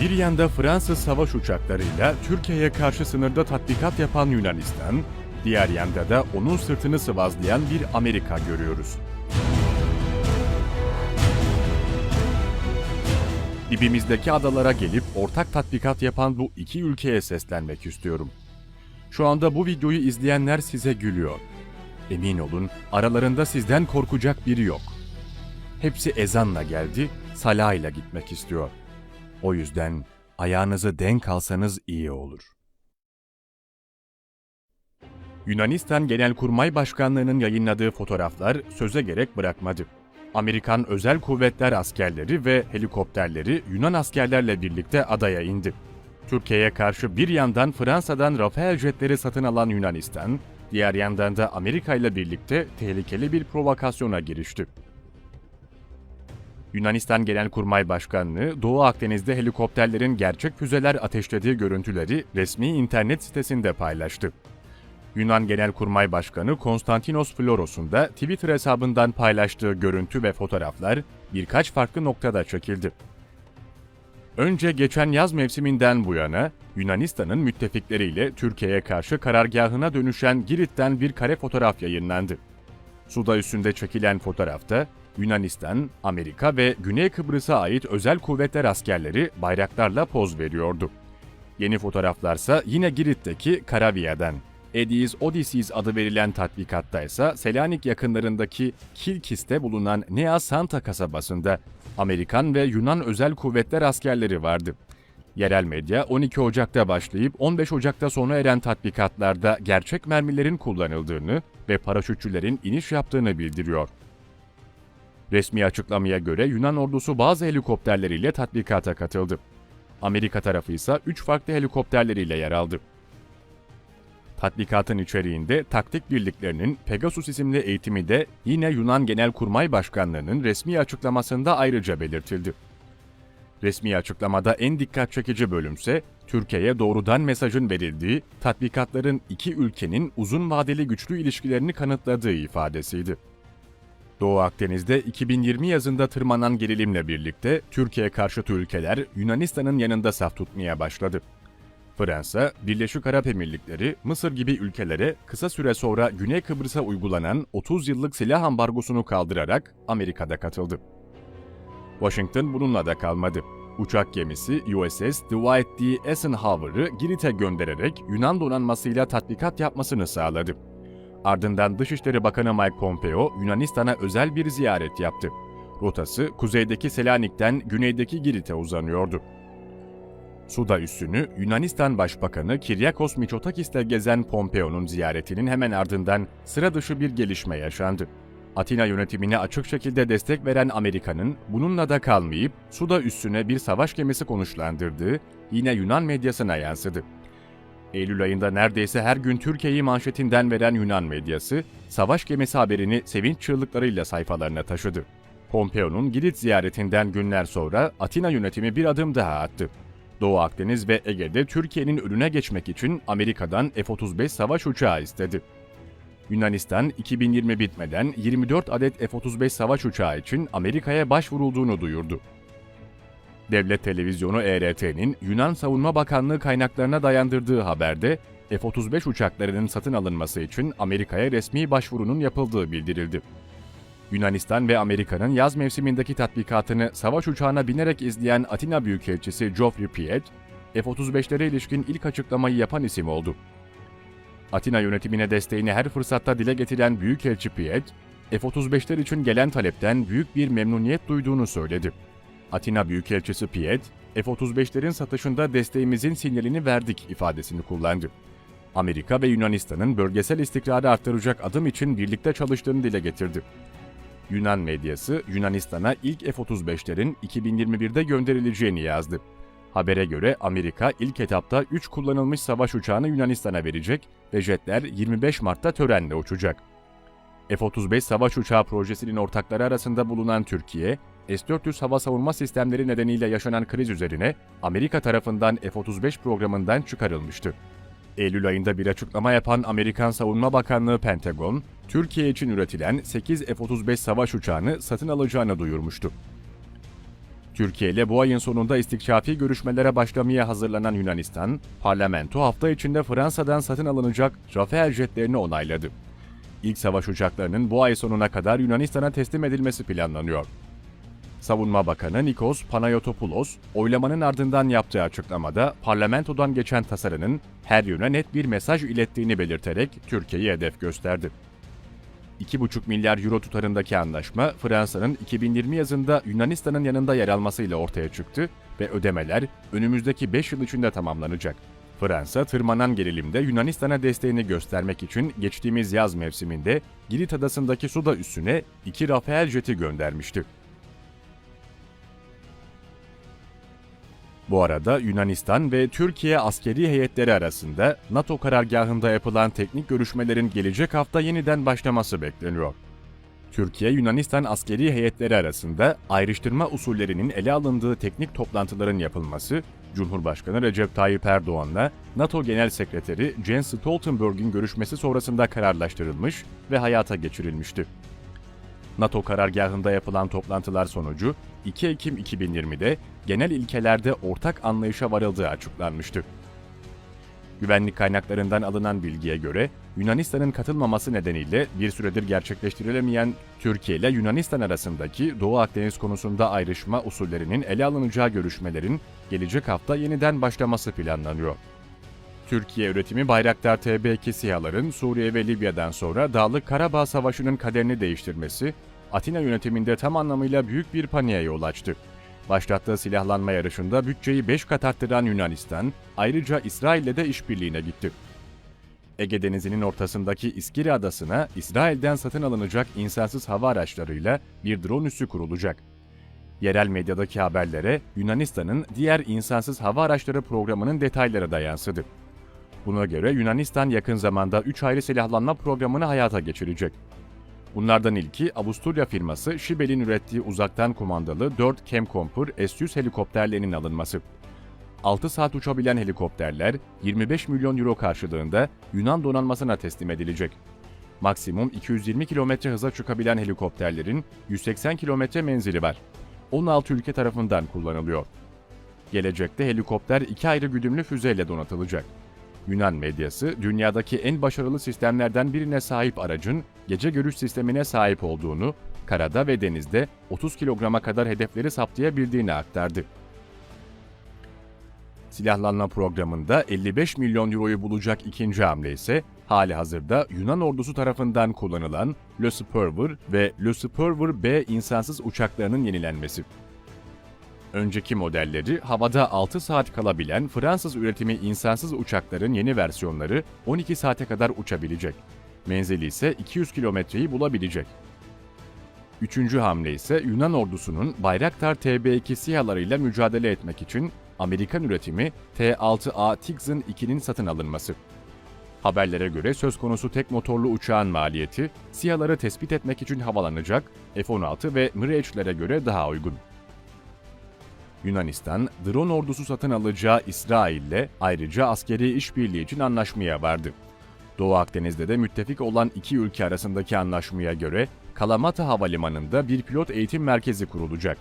Bir yanda Fransız savaş uçaklarıyla Türkiye'ye karşı sınırda tatbikat yapan Yunanistan, diğer yanda da onun sırtını sıvazlayan bir Amerika görüyoruz. Dibimizdeki adalara gelip ortak tatbikat yapan bu iki ülkeye seslenmek istiyorum. Şu anda bu videoyu izleyenler size gülüyor. Emin olun aralarında sizden korkacak biri yok. Hepsi ezanla geldi, salayla gitmek istiyor. O yüzden ayağınızı denk alsanız iyi olur. Yunanistan Genelkurmay Başkanlığı'nın yayınladığı fotoğraflar söze gerek bırakmadı. Amerikan Özel Kuvvetler askerleri ve helikopterleri Yunan askerlerle birlikte adaya indi. Türkiye'ye karşı bir yandan Fransa'dan Rafael jetleri satın alan Yunanistan, diğer yandan da Amerika ile birlikte tehlikeli bir provokasyona girişti. Yunanistan Genelkurmay Başkanlığı, Doğu Akdeniz'de helikopterlerin gerçek füzeler ateşlediği görüntüleri resmi internet sitesinde paylaştı. Yunan Genelkurmay Başkanı Konstantinos Floros'un da Twitter hesabından paylaştığı görüntü ve fotoğraflar birkaç farklı noktada çekildi. Önce geçen yaz mevsiminden bu yana Yunanistan'ın müttefikleriyle Türkiye'ye karşı karargahına dönüşen Girit'ten bir kare fotoğraf yayınlandı. Suda üstünde çekilen fotoğrafta Yunanistan, Amerika ve Güney Kıbrıs'a ait özel kuvvetler askerleri bayraklarla poz veriyordu. Yeni fotoğraflarsa yine Girit'teki Karaviya'dan. Edis Odysseus adı verilen tatbikatta ise Selanik yakınlarındaki Kilkis'te bulunan Nea Santa kasabasında Amerikan ve Yunan özel kuvvetler askerleri vardı. Yerel medya 12 Ocak'ta başlayıp 15 Ocak'ta sona eren tatbikatlarda gerçek mermilerin kullanıldığını ve paraşütçülerin iniş yaptığını bildiriyor. Resmi açıklamaya göre Yunan ordusu bazı helikopterleriyle tatbikata katıldı. Amerika tarafı ise 3 farklı helikopterleriyle yer aldı. Tatbikatın içeriğinde taktik birliklerinin Pegasus isimli eğitimi de yine Yunan Genelkurmay Başkanlığı'nın resmi açıklamasında ayrıca belirtildi. Resmi açıklamada en dikkat çekici bölümse Türkiye'ye doğrudan mesajın verildiği, tatbikatların iki ülkenin uzun vadeli güçlü ilişkilerini kanıtladığı ifadesiydi. Doğu Akdeniz'de 2020 yazında tırmanan gerilimle birlikte Türkiye karşıtı ülkeler Yunanistan'ın yanında saf tutmaya başladı. Fransa, Birleşik Arap Emirlikleri, Mısır gibi ülkelere kısa süre sonra Güney Kıbrıs'a uygulanan 30 yıllık silah ambargosunu kaldırarak Amerika'da katıldı. Washington bununla da kalmadı. Uçak gemisi USS Dwight D. Eisenhower'ı Girit'e göndererek Yunan donanmasıyla tatbikat yapmasını sağladı. Ardından Dışişleri Bakanı Mike Pompeo Yunanistan'a özel bir ziyaret yaptı. Rotası kuzeydeki Selanik'ten güneydeki Girit'e uzanıyordu. Suda üssünü Yunanistan Başbakanı Kiryakos Mitsotakis'le gezen Pompeo'nun ziyaretinin hemen ardından sıra dışı bir gelişme yaşandı. Atina yönetimine açık şekilde destek veren Amerika'nın bununla da kalmayıp suda üssüne bir savaş gemisi konuşlandırdığı yine Yunan medyasına yansıdı. Eylül ayında neredeyse her gün Türkiye'yi manşetinden veren Yunan medyası, savaş gemisi haberini sevinç çığlıklarıyla sayfalarına taşıdı. Pompeo'nun Girit ziyaretinden günler sonra Atina yönetimi bir adım daha attı. Doğu Akdeniz ve Ege'de Türkiye'nin önüne geçmek için Amerika'dan F-35 savaş uçağı istedi. Yunanistan 2020 bitmeden 24 adet F-35 savaş uçağı için Amerika'ya başvurulduğunu duyurdu. Devlet televizyonu ERT'nin Yunan Savunma Bakanlığı kaynaklarına dayandırdığı haberde F-35 uçaklarının satın alınması için Amerika'ya resmi başvurunun yapıldığı bildirildi. Yunanistan ve Amerika'nın yaz mevsimindeki tatbikatını savaş uçağına binerek izleyen Atina Büyükelçisi Geoffrey Piet, F-35'lere ilişkin ilk açıklamayı yapan isim oldu. Atina yönetimine desteğini her fırsatta dile getiren Büyükelçi Piet, F-35'ler için gelen talepten büyük bir memnuniyet duyduğunu söyledi. Atina Büyükelçisi Piet, F-35'lerin satışında desteğimizin sinyalini verdik ifadesini kullandı. Amerika ve Yunanistan'ın bölgesel istikrarı arttıracak adım için birlikte çalıştığını dile getirdi. Yunan medyası Yunanistan'a ilk F-35'lerin 2021'de gönderileceğini yazdı. Habere göre Amerika ilk etapta 3 kullanılmış savaş uçağını Yunanistan'a verecek ve jetler 25 Mart'ta törenle uçacak. F-35 savaş uçağı projesinin ortakları arasında bulunan Türkiye, S-400 hava savunma sistemleri nedeniyle yaşanan kriz üzerine Amerika tarafından F-35 programından çıkarılmıştı. Eylül ayında bir açıklama yapan Amerikan Savunma Bakanlığı Pentagon, Türkiye için üretilen 8 F-35 savaş uçağını satın alacağını duyurmuştu. Türkiye ile bu ayın sonunda istikşafi görüşmelere başlamaya hazırlanan Yunanistan, parlamento hafta içinde Fransa'dan satın alınacak Rafael jetlerini onayladı. İlk savaş uçaklarının bu ay sonuna kadar Yunanistan'a teslim edilmesi planlanıyor. Savunma Bakanı Nikos Panayotopoulos, oylamanın ardından yaptığı açıklamada parlamentodan geçen tasarının her yöne net bir mesaj ilettiğini belirterek Türkiye'yi hedef gösterdi. 2,5 milyar euro tutarındaki anlaşma Fransa'nın 2020 yazında Yunanistan'ın yanında yer almasıyla ortaya çıktı ve ödemeler önümüzdeki 5 yıl içinde tamamlanacak. Fransa tırmanan gerilimde Yunanistan'a desteğini göstermek için geçtiğimiz yaz mevsiminde Girit adasındaki Suda üssüne iki Rafael jeti göndermişti. Bu arada Yunanistan ve Türkiye askeri heyetleri arasında NATO karargahında yapılan teknik görüşmelerin gelecek hafta yeniden başlaması bekleniyor. Türkiye-Yunanistan askeri heyetleri arasında ayrıştırma usullerinin ele alındığı teknik toplantıların yapılması, Cumhurbaşkanı Recep Tayyip Erdoğan'la NATO Genel Sekreteri Jens Stoltenberg'in görüşmesi sonrasında kararlaştırılmış ve hayata geçirilmişti. NATO karargahında yapılan toplantılar sonucu 2 Ekim 2020'de genel ilkelerde ortak anlayışa varıldığı açıklanmıştı. Güvenlik kaynaklarından alınan bilgiye göre Yunanistan'ın katılmaması nedeniyle bir süredir gerçekleştirilemeyen Türkiye ile Yunanistan arasındaki Doğu Akdeniz konusunda ayrışma usullerinin ele alınacağı görüşmelerin gelecek hafta yeniden başlaması planlanıyor. Türkiye üretimi Bayraktar TB2 SİHA'ların Suriye ve Libya'dan sonra Dağlık Karabağ Savaşı'nın kaderini değiştirmesi, Atina yönetiminde tam anlamıyla büyük bir paniğe yol açtı. Başlattığı silahlanma yarışında bütçeyi 5 kat arttıran Yunanistan, ayrıca İsrail'le de işbirliğine gitti. Ege Denizi'nin ortasındaki İskiri Adası'na İsrail'den satın alınacak insansız hava araçlarıyla bir drone üssü kurulacak. Yerel medyadaki haberlere Yunanistan'ın diğer insansız hava araçları programının detayları da yansıdı. Buna göre Yunanistan yakın zamanda 3 ayrı silahlanma programını hayata geçirecek. Bunlardan ilki Avusturya firması Şibel'in ürettiği uzaktan kumandalı 4 Chemcomper S-100 helikopterlerinin alınması. 6 saat uçabilen helikopterler 25 milyon euro karşılığında Yunan donanmasına teslim edilecek. Maksimum 220 km hıza çıkabilen helikopterlerin 180 km menzili var. 16 ülke tarafından kullanılıyor. Gelecekte helikopter iki ayrı güdümlü füzeyle donatılacak. Yunan medyası, dünyadaki en başarılı sistemlerden birine sahip aracın gece görüş sistemine sahip olduğunu, karada ve denizde 30 kilograma kadar hedefleri saptayabildiğini aktardı. Silahlanma programında 55 milyon euroyu bulacak ikinci hamle ise hali hazırda Yunan ordusu tarafından kullanılan Le Superver ve Le Superver B insansız uçaklarının yenilenmesi. Önceki modelleri havada 6 saat kalabilen Fransız üretimi insansız uçakların yeni versiyonları 12 saate kadar uçabilecek. Menzili ise 200 kilometreyi bulabilecek. Üçüncü hamle ise Yunan ordusunun Bayraktar TB2 SİHA'larıyla mücadele etmek için Amerikan üretimi T-6A Tigzin 2'nin satın alınması. Haberlere göre söz konusu tek motorlu uçağın maliyeti, SİHA'ları tespit etmek için havalanacak F-16 ve Mirage'lere göre daha uygun. Yunanistan, drone ordusu satın alacağı İsrail'le ayrıca askeri işbirliği için anlaşmaya vardı. Doğu Akdeniz'de de müttefik olan iki ülke arasındaki anlaşmaya göre Kalamata Havalimanı'nda bir pilot eğitim merkezi kurulacak.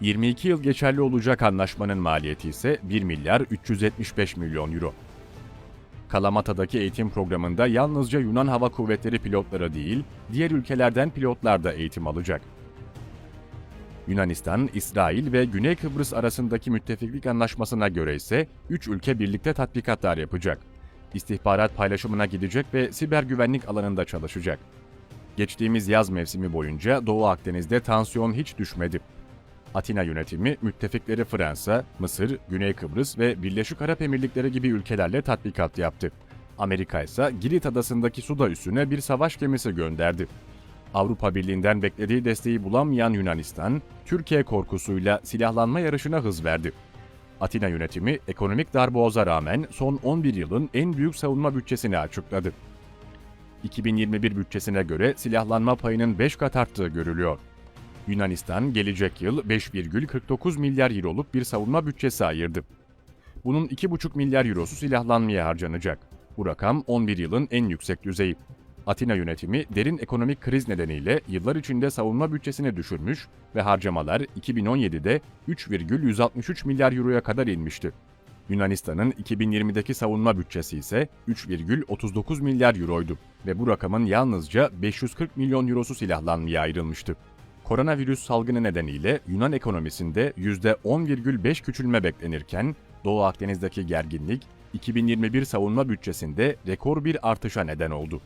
22 yıl geçerli olacak anlaşmanın maliyeti ise 1 milyar 375 milyon euro. Kalamata'daki eğitim programında yalnızca Yunan Hava Kuvvetleri pilotları değil, diğer ülkelerden pilotlar da eğitim alacak. Yunanistan, İsrail ve Güney Kıbrıs arasındaki müttefiklik anlaşmasına göre ise 3 ülke birlikte tatbikatlar yapacak. İstihbarat paylaşımına gidecek ve siber güvenlik alanında çalışacak. Geçtiğimiz yaz mevsimi boyunca Doğu Akdeniz'de tansiyon hiç düşmedi. Atina yönetimi müttefikleri Fransa, Mısır, Güney Kıbrıs ve Birleşik Arap Emirlikleri gibi ülkelerle tatbikat yaptı. Amerika ise Girit adasındaki Suda üssüne bir savaş gemisi gönderdi. Avrupa Birliği'nden beklediği desteği bulamayan Yunanistan, Türkiye korkusuyla silahlanma yarışına hız verdi. Atina yönetimi ekonomik darboğaza rağmen son 11 yılın en büyük savunma bütçesini açıkladı. 2021 bütçesine göre silahlanma payının 5 kat arttığı görülüyor. Yunanistan gelecek yıl 5,49 milyar euroluk bir savunma bütçesi ayırdı. Bunun 2,5 milyar eurosu silahlanmaya harcanacak. Bu rakam 11 yılın en yüksek düzeyi. Atina yönetimi derin ekonomik kriz nedeniyle yıllar içinde savunma bütçesini düşürmüş ve harcamalar 2017'de 3,163 milyar euroya kadar inmişti. Yunanistan'ın 2020'deki savunma bütçesi ise 3,39 milyar euroydu ve bu rakamın yalnızca 540 milyon eurosu silahlanmaya ayrılmıştı. Koronavirüs salgını nedeniyle Yunan ekonomisinde %10,5 küçülme beklenirken Doğu Akdeniz'deki gerginlik 2021 savunma bütçesinde rekor bir artışa neden oldu.